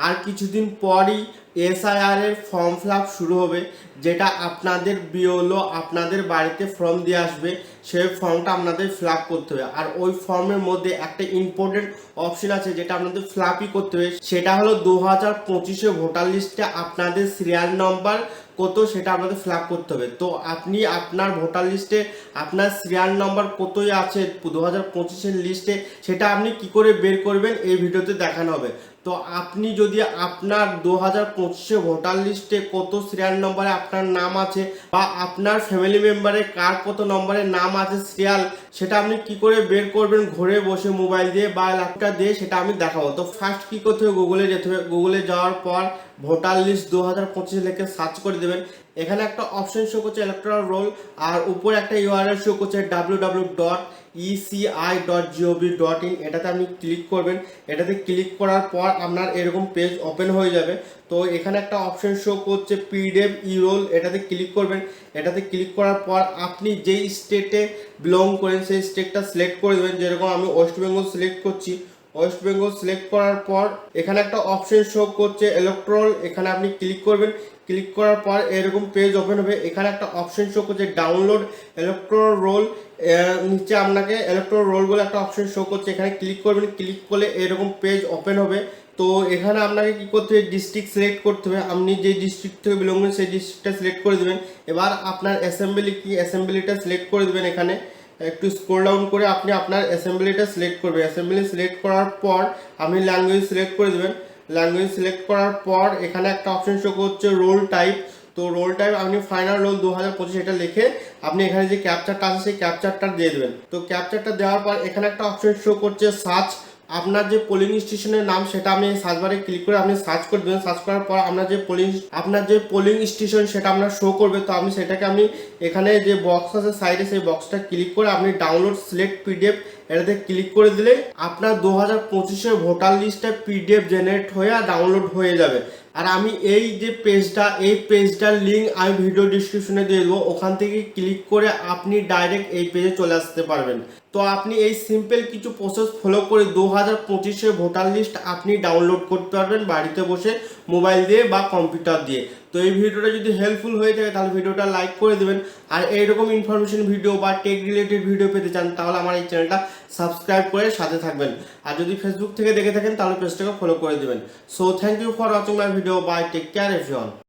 আর কিছুদিন পরই এসআইআর এর ফর্ম ফিল শুরু হবে, যেটা আপনাদের বিওলো আপনাদের বাড়িতে ফর্ম দিয়ে আসবে, সেই ফর্মটা আপনাদের ফিল করতে হবে। আর ওই ফর্মের মধ্যে একটা ইম্পর্টেন্ট অপশন আছে, যেটা আপনাদের ফিল করতে হবে, সেটা হলো দু হাজার পঁচিশে ভোটার লিস্টে আপনাদের সিরিয়াল নম্বর কত, সেটা আপনাদের ফিল করতে হবে। তো আপনি আপনার ভোটার লিস্টে আপনার সিরিয়াল নম্বর কতই আছে দু হাজার পঁচিশের লিস্টে সেটা আপনি কি করে বের করবেন, এই ভিডিওতে দেখানো হবে। তো আপনি যদি আপনার দু হাজার পঁচিশে ভোটার লিস্টে কত সিরিয়াল নম্বরে আপনার নাম আছে বা আপনার ফ্যামিলি মেম্বারে কার কত নম্বরে নাম আছে সিরিয়াল সেটা আপনি কি করে বের করবেন ঘরে বসে মোবাইল দিয়ে বা ল্যাপটপ দিয়ে সেটা আমি দেখাবো। তো ফার্স্ট কি করতে হবে? গুগলে যেতে হবে। গুগলে যাওয়ার পর ভোটার লিস্ট দু হাজার পঁচিশ লেখে সার্চ করে দেবেন। এখানে একটা অপশন শো করছে ইলেকট্রাল রোল আর উপরে একটা ইউআরএল শো করছে W W dot ECI dot GOV dot in এটাতে আপনি ক্লিক করবেন। এটাতে ক্লিক করার পর আপনার এরকম পেজ ওপেন হয়ে যাবে। তো এখানে একটা অপশন শো করছে পিডিএফ ইরোল এটাতে ক্লিক করবেন। এটাতে ক্লিক করার পর আপনি যেই স্টেটে বিলং করেন, সেই স্টেটটা সিলেক্ট করে দেবেন। যেরকম আমি ওয়েস্ট বেঙ্গল সিলেক্ট করছি ওয়েস্ট বেঙ্গল সিলেক্ট করার পর এখানে একটা অপশন শো করছে ইলেকট্রল এখানে আপনি ক্লিক করবেন। ক্লিক করার পর এরকম পেজ ওপেন হবে। এখানে একটা অপশন শো করছে ডাউনলোড ইলেকট্রল রোল নিচে আপনাকে ইলেকট্রল রোল বলে একটা অপশন শো করছে। এখানে ক্লিক করবেন। ক্লিক করলে এরকম পেজ ওপেন হবে। তো এখানে আপনাকে কি করতে হবে? ডিস্ট্রিক্ট সিলেক্ট করতে হবে। আপনি যে ডিস্ট্রিক্ট থেকে বিলং করেন, সেই ডিস্ট্রিক্টটা সিলেক্ট করে দেবেন। এবার আপনার অ্যাসেম্বলি কি? অ্যাসেম্বলিটা সিলেক্ট করে দেবেন এখানে। একটু স্ক্রোল ডাউন করে আপনি আপনার অ্যাসেম্বলিটা সিলেক্ট করবেন। অ্যাসেম্বলি সিলেক্ট করার পর আপনি ল্যাঙ্গুয়েজ সিলেক্ট করে দেবেন। ল্যাঙ্গুয়েজ সিলেক্ট করার পর এখানে একটা অপশন শো করছে রোল টাইপ তো রোল টাইপ আপনি ফাইনাল রোল দু হাজার পঁচিশ লিখে আপনি এখানে যে ক্যাপচারটা আছে সেই ক্যাপচারটা দিয়ে দেবেন। তো ক্যাপচারটা দেওয়ার পর এখানে একটা অপশন শো করছে সার্চ আপনার যে পোলিং স্টেশনের নাম সেটা আপনি সার্চ বারে ক্লিক করে আপনি সার্চ করে দেবেন। সার্চ করার পর আপনার যে পোলিং আপনার যে পোলিং স্টেশন সেটা আপনার শো করবে। তো আমি সেটাকে আমি এখানে যে বক্স আছে সাইডে সেই বক্সটা ক্লিক করে আপনি ডাউনলোড সিলেক্ট পিডিএফ এটাতে ক্লিক করে দিলে আপনার দু হাজার পঁচিশের ভোটার লিস্টে পিডিএফ জেনারেট হয়ে ডাউনলোড হয়ে যাবে। আর আমি এই যে পেজটা এই পেজটার লিঙ্ক আমি ভিডিও ডিসক্রিপশনে দিয়ে দেবো। ওখান থেকে ক্লিক করে আপনি ডাইরেক্ট এই পেজে চলে আসতে পারবেন। তো আপনি এই সিম্পল কিছু প্রসেস ফলো করে দু হাজার পঁচিশে ভোটার লিস্ট আপনি ডাউনলোড করতে পারবেন বাড়িতে বসে মোবাইল দিয়ে বা কম্পিউটার দিয়ে। তো এই ভিডিওটা যদি হেল্পফুল হয়ে থাকে তাহলে ভিডিওটা লাইক করে দেবেন। আর এইরকম ইনফরমেশন ভিডিও বা টেক রিলেটেড ভিডিও পেতে চান তাহলে আমার এই চ্যানেলটা সাবস্ক্রাইব করে সাথে থাকবেন। আর যদি ফেসবুক থেকে দেখে থাকেন তাহলে পেজটাকে ফলো করে দেবেন। So thank you for watching my video bye take care everyone